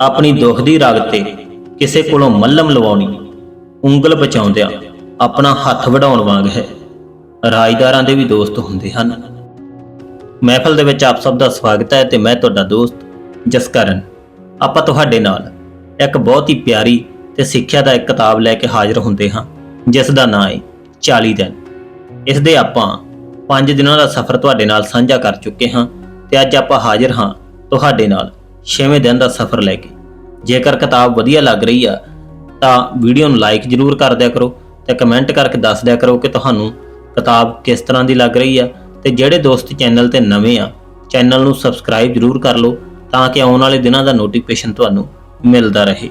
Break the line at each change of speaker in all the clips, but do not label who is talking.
ਆਪਣੀ ਦੁੱਖ ਦੀ ਰਗ ਤੇ ਕਿਸੇ ਕੋਲੋਂ ਮੱਲਮ ਲਵਾਉਣੀ ਉਂਗਲ ਬਚਾਉਂਦਿਆਂ ਆਪਣਾ ਹੱਥ ਵਢਾਉਣ ਵਾਂਗ ਹੈ। ਰਾਜਦਾਰਾਂ ਦੇ ਵੀ ਦੋਸਤ ਹੁੰਦੇ ਹਨ। ਮਹਿਫਲ ਦੇ ਵਿੱਚ ਆਪ ਸਭ ਦਾ ਸਵਾਗਤ ਹੈ ਤੇ ਮੈਂ ਤੁਹਾਡਾ ਦੋਸਤ ਜਸਕਰਨ। ਆਪਾਂ ਤੁਹਾਡੇ ਨਾਲ ਇੱਕ ਬਹੁਤ ਹੀ ਪਿਆਰੀ ਤੇ ਸਿੱਖਿਆ ਦਾ ਇੱਕ ਕਿਤਾਬ ਲੈ ਕੇ ਹਾਜ਼ਰ ਹੁੰਦੇ ਹਾਂ, ਜਿਸ ਦਾ ਨਾਮ ਹੈ 40 ਦਿਨ। ਇਸ ਦੇ ਆਪਾਂ 5 ਦਿਨਾਂ ਦਾ ਸਫ਼ਰ ਤੁਹਾਡੇ ਨਾਲ ਸਾਂਝਾ ਕਰ ਚੁੱਕੇ ਹਾਂ ਤੇ ਅੱਜ ਆਪਾਂ ਹਾਜ਼ਰ ਹਾਂ ਤੁਹਾਡੇ ਨਾਲ 6ਵੇਂ ਦਿਨ ਦਾ ਸਫ਼ਰ ਲੈ ਕੇ। ਜੇਕਰ ਕਿਤਾਬ ਵਧੀਆ ਲੱਗ ਰਹੀ ਆ, ਤਾਂ ਵੀਡੀਓ ਨੂੰ ਲਾਈਕ ਜ਼ਰੂਰ ਕਰ ਦਿਆ ਕਰੋ ਤੇ ਕਮੈਂਟ ਕਰਕੇ ਦੱਸ ਦਿਆ ਕਰੋ ਕਿ ਤੁਹਾਨੂੰ ਕਿਤਾਬ ਕਿਸ ਤਰ੍ਹਾਂ ਦੀ ਲੱਗ ਰਹੀ ਆ ਤੇ ਜਿਹੜੇ ਦੋਸਤ ਚੈਨਲ ਤੇ ਨਵੇਂ ਆ, ਚੈਨਲ ਨੂੰ ਸਬਸਕ੍ਰਾਈਬ ਜ਼ਰੂਰ ਕਰ ਲਓ ਤਾਂ ਕਿ ਆਉਣ ਵਾਲੇ ਦਿਨਾਂ ਦਾ ਨੋਟੀਫਿਕੇਸ਼ਨ ਤੁਹਾਨੂੰ ਮਿਲਦਾ ਰਹੇ।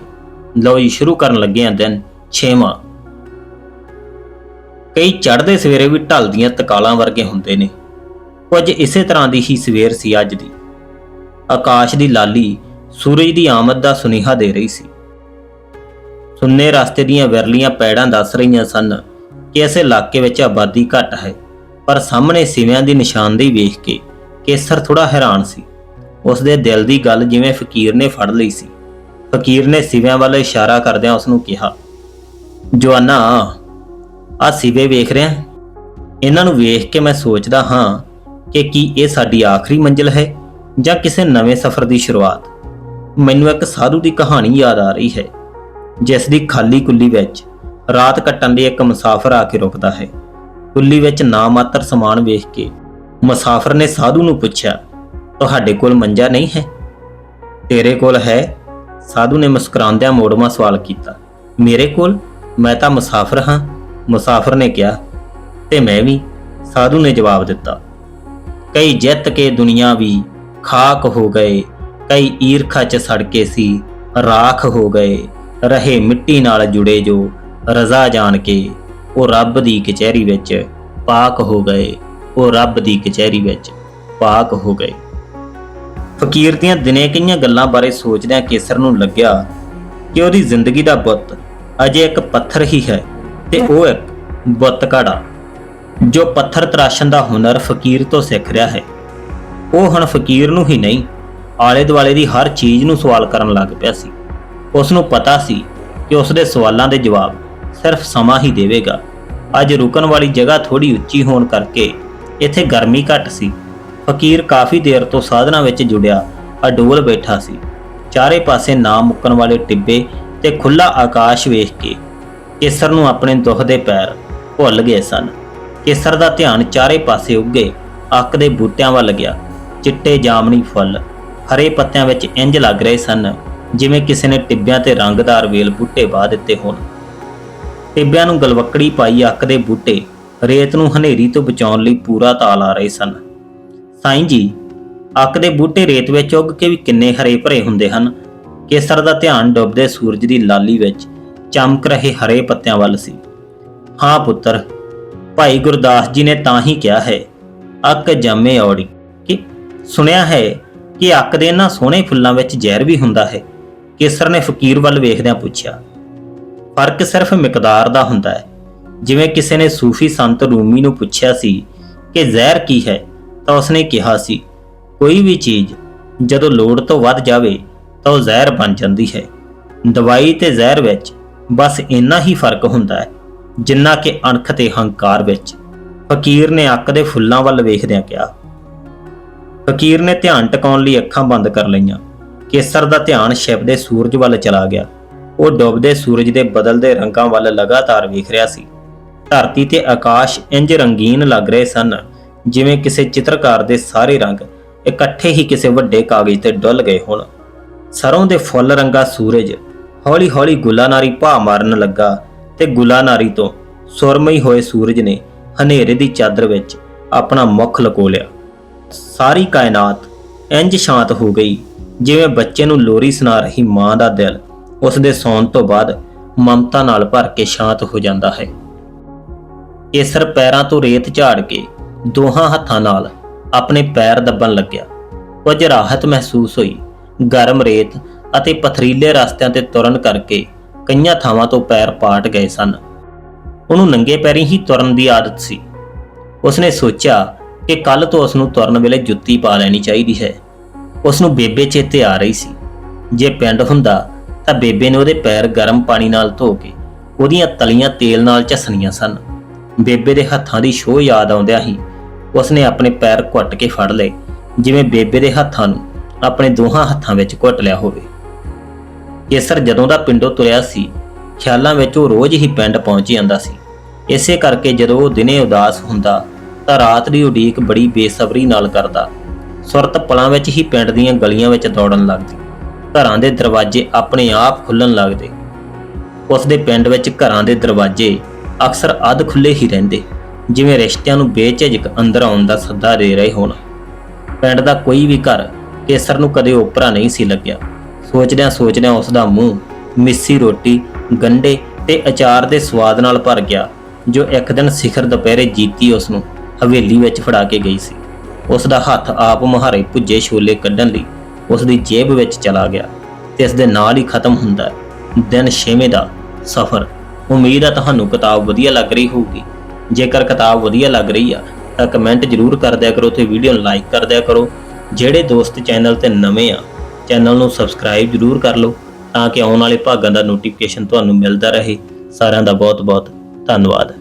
ਲਓ ਜੀ, ਸ਼ੁਰੂ ਕਰਨ ਲੱਗੇ ਹਾਂ ਦਿਨ 6ਵਾਂ ਕਈ ਚੜ੍ਹਦੇ ਸਵੇਰੇ ਵੀ ਢਲਦੀਆਂ ਤਕਾਲਾਂ ਵਰਗੇ ਹੁੰਦੇ ਨੇ। ਕੁਝ ਇਸੇ ਤਰ੍ਹਾਂ ਦੀ ਹੀ ਸਵੇਰ ਸੀ ਅੱਜ ਦੀ। ਆਕਾਸ਼ ਦੀ ਲਾਲੀ ਸੂਰਜ ਦੀ ਆਮਦ ਦਾ ਸੁਨੇਹਾ ਦੇ ਰਹੀ ਸੀ। ਸੁੰਨੇ ਰਸਤੇ ਦੀਆਂ ਵਿਰਲੀਆਂ ਪੈੜਾਂ ਦੱਸ ਰਹੀਆਂ ਸਨ ਕਿ ਇਸ ਇਲਾਕੇ ਵਿੱਚ ਆਬਾਦੀ ਘੱਟ ਹੈ, ਪਰ ਸਾਹਮਣੇ ਸਿਵਿਆਂ ਦੀ ਨਿਸ਼ਾਨਦੇਹੀ ਵੇਖ ਕੇ ਕੇਸਰ ਥੋੜਾ ਹੈਰਾਨ ਸੀ। ਉਸ ਦੇ ਦਿਲ ਦੀ ਗੱਲ ਜਿਵੇਂ ਫਕੀਰ ਨੇ ਫੜ ਲਈ ਸੀ। ਫਕੀਰ ਨੇ ਸਿਵਿਆਂ ਵੱਲ ਇਸ਼ਾਰਾ ਕਰਦਿਆਂ ਉਸ ਨੂੰ ਕਿਹਾ, ਜਵਾਨਾ, ਆ ਸਿਵੇ ਵੇਖ ਰਿਹਾ ਇਹਨਾਂ ਨੂੰ ਵੇਖ ਕੇ ਮੈਂ ਸੋਚਦਾ ਹਾਂ ਕਿ ਕੀ ਇਹ ਸਾਡੀ ਆਖਰੀ ਮੰਜ਼ਿਲ ਹੈ? ਜਾਂ ਕਿਸੇ ਨਵੇਂ ਸਫ਼ਰ ਦੀ ਸ਼ੁਰੂਆਤ। ਮੈਨੂੰ ਇੱਕ ਸਾਧੂ ਦੀ ਕਹਾਣੀ ਯਾਦ ਆ ਰਹੀ ਹੈ, ਜਿਸ ਦੀ ਖਾਲੀ ਕੁੱਲੀ ਵਿੱਚ ਰਾਤ ਕੱਟਣ ਲਈ ਇੱਕ ਮੁਸਾਫਰ ਆ ਕੇ ਰੁਕਦਾ ਹੈ। ਕੁੱਲੀ ਵਿੱਚ ਨਾ ਮਾਤਰ ਸਮਾਨ ਵੇਖ ਕੇ ਮੁਸਾਫਰ ਨੇ ਸਾਧੂ ਨੂੰ ਪੁੱਛਿਆ, ਤੁਹਾਡੇ ਕੋਲ ਮੰਜਾ ਨਹੀਂ ਹੈ? ਤੇਰੇ ਕੋਲ ਹੈ, ਸਾਧੂ ਨੇ ਮੁਸਕਰਾਉਂਦਿਆਂ ਮੋੜਵਾਂ ਸਵਾਲ ਕੀਤਾ। ਮੇਰੇ ਕੋਲ? ਮੈਂ ਤਾਂ ਮੁਸਾਫਰ ਹਾਂ, ਮੁਸਾਫਰ ਨੇ ਕਿਹਾ। ਤੇ ਮੈਂ ਵੀ, ਸਾਧੂ ਨੇ ਜਵਾਬ ਦਿੱਤਾ। ਕਈ ਜਿੱਤ ਕੇ ਦੁਨੀਆ ਵੀ ਖਾਕ ਹੋ ਗਏ, ਕਈ ਈਰਖਾ ਚ ਸੜਕੇ ਸੀ, ਰਾਖ ਹੋ ਗਏ। ਰਹੇ ਮਿੱਟੀ ਨਾਲ ਜੁੜੇ ਜੋ ਰਜ਼ਾ ਜਾਣ ਕੇ, ਉਹ ਰੱਬ ਦੀ ਕਚਹਿਰੀ ਵਿੱਚ ਪਾਕ ਹੋ ਗਏ। ਉਹ ਰੱਬ ਦੀ ਕਚਹਿਰੀ ਵਿੱਚ ਪਾਕ ਹੋ ਗਏ। ਫਕੀਰ ਦੀਆਂ ਦਿਨੇ ਕਈਆਂ ਗੱਲਾਂ ਬਾਰੇ ਸੋਚਦਿਆਂ ਕੇਸਰ ਨੂੰ ਲੱਗਿਆ ਕਿ ਉਹਦੀ ਜ਼ਿੰਦਗੀ ਦਾ ਬੁੱਤ ਅਜੇ ਇੱਕ ਪੱਥਰ ਹੀ ਹੈ ਤੇ ਉਹ ਇੱਕ ਬੁੱਤ ਘੜਾ, ਜੋ ਪੱਥਰ ਤਰਾਸ਼ਣ ਦਾ ਹੁਨਰ ਫਕੀਰ ਤੋਂ ਸਿੱਖ ਰਿਹਾ ਹੈ। ਉਹ ਹੁਣ ਫਕੀਰ ਨੂੰ ਹੀ ਨਹੀਂ ਆਲੇ ਦੁਆਲੇ ਦੀ ਹਰ ਚੀਜ਼ ਨੂੰ ਸਵਾਲ ਕਰਨ ਲੱਗ ਪਿਆ ਸੀ। ਉਸ ਨੂੰ ਪਤਾ ਸੀ ਕਿ ਉਸ ਦੇ ਸਵਾਲਾਂ ਦੇ ਜਵਾਬ ਸਿਰਫ ਸਮਾਂ ਹੀ ਦੇਵੇਗਾ। ਅੱਜ ਰੁਕਣ ਵਾਲੀ ਜਗ੍ਹਾ ਥੋੜੀ ਉੱਚੀ ਹੋਣ ਕਰਕੇ ਇੱਥੇ ਗਰਮੀ ਘੱਟ ਸੀ। ਫਕੀਰ ਕਾਫੀ ਦੇਰ ਤੋਂ ਸਾਧਨਾ ਵਿੱਚ ਜੁੜਿਆ, ਅਡੋਲ ਬੈਠਾ ਸੀ। ਚਾਰੇ ਪਾਸੇ ਨਾ ਮੁੱਕਣ ਵਾਲੇ ਟਿੱਬੇ ਤੇ ਖੁੱਲਾ ਆਕਾਸ਼ ਵੇਖ ਕੇ ਕੇਸਰ ਨੂੰ ਆਪਣੇ ਦੁੱਖ ਦੇ ਪੈਰ ਭੁੱਲ ਗਏ ਸਨ। ਕੇਸਰ ਦਾ ਧਿਆਨ ਚਾਰੇ ਪਾਸੇ ਉੱਗੇ ਅੱਕ ਦੇ ਬੂਟਿਆਂ ਵੱਲ ਗਿਆ। ਚਿੱਟੇ ਜਾਮਣੀ ਫੁੱਲ ਹਰੇ ਪੱਤਿਆਂ ਵਿੱਚ ਇੰਜ ਲੱਗ ਰਹੇ ਸਨ ਜਿਵੇਂ ਕਿਸੇ ਨੇ ਟਿੱਬਿਆਂ ਤੇ ਰੰਗਦਾਰ ਵੇਲ ਬੂਟੇ ਬਾਹ ਦਿੱਤੇ ਹੋਣ। ਟਿੱਬਿਆਂ ਨੂੰ ਗਲਵੱਕੜੀ ਪਾਈ ਅੱਕ ਦੇ ਬੂਟੇ ਰੇਤ ਨੂੰ ਹਨੇਰੀ ਤੋਂ ਬਚਾਉਣ ਲਈ ਪੂਰਾ ਤਾਲ ਆ ਰਹੇ ਸਨ। ਸਾਈਂ ਜੀ ਅੱਕ ਦੇ ਬੂਟੇ ਰੇਤ ਵਿੱਚ ਉੱਗ ਕੇ ਵੀ ਕਿੰਨੇ ਹਰੇ ਭਰੇ ਹੁੰਦੇ ਹਨ। ਕੇਸਰ ਦਾ ਧਿਆਨ ਡੁੱਬਦੇ ਸੂਰਜ ਦੀ ਲਾਲੀ ਵਿੱਚ ਚਮਕ ਰਹੇ ਹਰੇ ਪੱਤਿਆਂ ਵੱਲ ਸੀ। ਹਾਂ ਪੁੱਤਰ, ਭਾਈ ਗੁਰਦਾਸ ਜੀ ਨੇ ਤਾਂ ਹੀ ਕਿਹਾ ਹੈ, ਅੱਕ ਜੰਮੇ ਔੜੀ। ਸੁਣਿਆ ਹੈ ਕਿ ਅੱਕ ਦੇ ਇਹਨਾਂ ਸੋਹਣੇ ਫੁੱਲਾਂ ਵਿੱਚ ਜ਼ਹਿਰ ਵੀ ਹੁੰਦਾ ਹੈ। ਕੇਸਰ ਨੇ ਫਕੀਰ ਵੱਲ ਵੇਖਦਿਆਂ ਪੁੱਛਿਆ, ਫ਼ਰਕ ਸਿਰਫ ਮਿਕਦਾਰ ਦਾ ਹੁੰਦਾ ਹੈ। ਜਿਵੇਂ ਕਿਸੇ ਨੇ ਸੂਫੀ ਸੰਤ ਰੂਮੀ ਨੂੰ ਪੁੱਛਿਆ ਸੀ ਕਿ ਜ਼ਹਿਰ ਕੀ ਹੈ, ਤਾਂ ਉਸਨੇ ਕਿਹਾ ਸੀ, ਕੋਈ ਵੀ ਚੀਜ਼ ਜਦੋਂ ਲੋੜ ਤੋਂ ਵੱਧ ਜਾਵੇ, ਤਾਂ ਉਹ ਜ਼ਹਿਰ ਬਣ ਜਾਂਦੀ ਹੈ। ਦਵਾਈ ਤੇ ਜ਼ਹਿਰ ਵਿੱਚ ਬਸ ਇੰਨਾ ਹੀ ਫ਼ਰਕ ਹੁੰਦਾ ਹੈ, ਜਿੰਨਾ ਕਿ ਅਣਖ ਤੇ ਹੰਕਾਰ ਵਿੱਚ। ਫਕੀਰ ਨੇ ਅੱਕ ਦੇ ਫੁੱਲਾਂ ਵੱਲ ਵੇਖਦਿਆਂ ਕਿਹਾ ਫਕੀਰ ਨੇ ਧਿਆਨ ਟਿਕਾਉਣ ਲਈ ਅੱਖਾਂ ਬੰਦ ਕਰ ਲਈਆਂ। ਕੇਸਰ ਦਾ ਧਿਆਨ ਛਿਪਦੇ ਸੂਰਜ ਵੱਲ ਚਲਾ ਗਿਆ। ਉਹ ਡੁੱਬਦੇ ਸੂਰਜ ਦੇ ਬਦਲਦੇ ਰੰਗਾਂ ਵੱਲ ਲਗਾਤਾਰ ਵੇਖ ਰਿਹਾ ਸੀ। ਧਰਤੀ ਤੇ ਆਕਾਸ਼ ਇੰਜ ਰੰਗੀਨ ਲੱਗ ਰਹੇ ਸਨ, ਜਿਵੇਂ ਕਿਸੇ ਚਿੱਤਰਕਾਰ ਦੇ ਸਾਰੇ ਰੰਗ ਇਕੱਠੇ ਹੀ ਕਿਸੇ ਵੱਡੇ ਕਾਗਜ਼ ਤੇ ਡੁੱਲ ਗਏ ਹੋਣ। ਸਰੋਂ ਦੇ ਫੁੱਲ ਰੰਗਾ ਸੂਰਜ ਹੌਲੀ-ਹੌਲੀ ਗੁਲਾਨਾਰੀ ਭਾ ਮਾਰਨ ਲੱਗਾ ਤੇ ਗੁਲਾਨਾਰੀ ਤੋਂ ਸੁਰਮਈ ਹੋਏ ਸੂਰਜ ਨੇ ਹਨੇਰੇ ਦੀ ਚਾਦਰ ਵਿੱਚ ਆਪਣਾ ਮੁਖ ਲਕੋ ਲਿਆ। ਸਾਰੀ ਕਾਇਨਾਤ ਇੰਜ ਸ਼ਾਂਤ ਹੋ ਗਈ ਜਿਵੇਂ ਬੱਚੇ ਨੂੰ ਲੋਰੀ ਸੁਣਾ ਰਹੀ ਮਾਂ ਦਾ ਦਿਲ ਉਸ ਦੇ ਸੌਣ ਤੋਂ ਬਾਅਦ ਮਮਤਾ ਨਾਲ ਭਰ ਕੇ ਸ਼ਾਂਤ ਹੋ ਜਾਂਦਾ ਹੈ। ਕੇਸਰ ਪੈਰਾਂ ਤੋਂ ਰੇਤ ਝਾੜ ਕੇ ਦੋਹਾਂ ਹੱਥਾਂ ਨਾਲ ਆਪਣੇ ਪੈਰ ਦੱਬਣ ਲੱਗਿਆ। ਕੁਝ ਰਾਹਤ ਮਹਿਸੂਸ ਹੋਈ। ਗਰਮ ਰੇਤ ਅਤੇ ਪਥਰੀਲੇ ਰਸਤਿਆਂ ਤੇ ਤੁਰਨ ਕਰਕੇ ਕਈਆਂ ਥਾਵਾਂ ਤੋਂ ਪੈਰ ਪਾਟ ਗਏ ਸਨ। ਉਹਨੂੰ ਨੰਗੇ ਪੈਰੀਂ ਹੀ ਤੁਰਨ ਦੀ ਆਦਤ ਸੀ। ਉਸਨੇ ਸੋਚਿਆ ਕਿ ਕੱਲ ਤੋਂ ਉਸ ਨੂੰ ਤੁਰਨ ਵੇਲੇ ਜੁੱਤੀ ਪਾ ਲੈਣੀ ਚਾਹੀਦੀ ਹੈ। ਉਸ ਨੂੰ ਬੇਬੇ ਚੇਤੇ ਆ ਰਹੀ ਸੀ। ਜੇ ਪਿੰਡ ਹੁੰਦਾ ਤਾਂ ਬੇਬੇ ਨੇ ਉਹਦੇ ਪੈਰ ਗਰਮ ਪਾਣੀ ਨਾਲ ਧੋ ਕੇ ਉਹਦੀਆਂ ਤਲੀਆਂ ਤੇਲ ਨਾਲ ਝੱਸਣੀਆਂ ਸਨ। ਬੇਬੇ ਦੇ ਹੱਥਾਂ ਦੀ ਸ਼ੋਅ ਯਾਦ ਆਉਂਦਿਆਂ ਹੀ ਉਸਨੇ ਆਪਣੇ ਪੈਰ ਘੁੱਟ ਕੇ ਫੜ ਲਏ, ਜਿਵੇਂ ਬੇਬੇ ਦੇ ਹੱਥਾਂ ਨੂੰ ਆਪਣੇ ਦੋਹਾਂ ਹੱਥਾਂ ਵਿੱਚ ਘੁੱਟ ਲਿਆ ਹੋਵੇ। ਕੇਸਰ ਜਦੋਂ ਦਾ ਪਿੰਡੋਂ ਤੁਰਿਆ ਸੀ, ਖਿਆਲਾਂ ਵਿੱਚ ਉਹ ਰੋਜ਼ ਹੀ ਪਿੰਡ ਪਹੁੰਚ ਜਾਂਦਾ ਸੀ। ਇਸੇ ਕਰਕੇ ਜਦੋਂ ਉਹ ਦਿਨੇ ਉਦਾਸ ਹੁੰਦਾ ਤਾਂ ਰਾਤ ਦੀ ਉਡੀਕ ਬੜੀ ਬੇਸਬਰੀ ਨਾਲ ਕਰਦਾ। ਸੁਰਤ ਪਲਾਂ ਵਿੱਚ ਹੀ ਪਿੰਡ ਦੀਆਂ ਗਲੀਆਂ ਵਿੱਚ ਦੌੜਨ ਲੱਗਦੀ। ਘਰਾਂ ਦੇ ਦਰਵਾਜ਼ੇ ਆਪਣੇ ਆਪ ਖੁੱਲਣ ਲੱਗਦੇ। ਉਸ ਦੇ ਪਿੰਡ ਵਿੱਚ ਘਰਾਂ ਦੇ ਦਰਵਾਜ਼ੇ ਅਕਸਰ ਅੱਧ ਖੁੱਲੇ ਹੀ ਰਹਿੰਦੇ, ਜਿਵੇਂ ਰਿਸ਼ਤਿਆਂ ਨੂੰ ਬੇਝਿਜਕ ਅੰਦਰ ਆਉਣ ਦਾ ਸੱਦਾ ਦੇ ਰਹੇ ਹੋਣ। ਪਿੰਡ ਦਾ ਕੋਈ ਵੀ ਘਰ ਕੇਸਰ ਨੂੰ ਕਦੇ ਓਪਰਾ ਨਹੀਂ ਸੀ ਲੱਗਿਆ। ਸੋਚਦਿਆਂ ਸੋਚਦਿਆਂ ਉਸ ਦਾ ਮੂੰਹ ਮਿੱਸੀ ਰੋਟੀ ਗੰਡੇ ਤੇ ਅਚਾਰ ਦੇ ਸਵਾਦ ਨਾਲ ਭਰ ਗਿਆ, ਜੋ ਇੱਕ ਦਿਨ ਸਿਖਰ ਦੁਪਹਿਰੇ ਜੀਤੀ ਉਸ ਨੂੰ। ਹਵੇਲੀ ਵਿੱਚ ਫੜਾ ਕੇ ਗਈ ਸੀ। ਉਸ ਦਾ ਹੱਥ ਆਪ ਮੁਹਾਰੇ ਭੁੱਜੇ ਛੋਲੇ ਕੱਢਣ ਲਈ ਉਸ ਦੀ ਜੇਬ ਵਿੱਚ ਚਲਾ ਗਿਆ ਤੇ ਇਸ ਦੇ ਨਾਲ ਹੀ ਖਤਮ ਹੁੰਦਾ ਦਿਨ ਛੇਵੇਂ ਦਾ ਸਫ਼ਰ। ਉਮੀਦ ਹੈ ਤੁਹਾਨੂੰ ਕਿਤਾਬ ਵਧੀਆ ਲੱਗ ਰਹੀ ਹੋਊਗੀ। ਜੇਕਰ ਕਿਤਾਬ ਵਧੀਆ ਲੱਗ ਰਹੀ ਆ, ਤਾਂ ਕਮੈਂਟ ਜ਼ਰੂਰ ਕਰ ਦਿਆ ਕਰੋ ਤੇ ਵੀਡੀਓ ਨੂੰ ਲਾਈਕ ਕਰ ਦਿਆ ਕਰੋ। ਜਿਹੜੇ ਦੋਸਤ ਚੈਨਲ ਤੇ ਨਵੇਂ ਆ, ਚੈਨਲ ਨੂੰ ਸਬਸਕ੍ਰਾਈਬ ਜ਼ਰੂਰ ਕਰ ਲਓ ਤਾਂ ਕਿ ਆਉਣ ਵਾਲੇ ਭਾਗਾਂ ਦਾ ਨੋਟੀਫਿਕੇਸ਼ਨ ਤੁਹਾਨੂੰ ਮਿਲਦਾ ਰਹੇ। ਸਾਰਿਆਂ ਦਾ ਬਹੁਤ ਬਹੁਤ ਧੰਨਵਾਦ।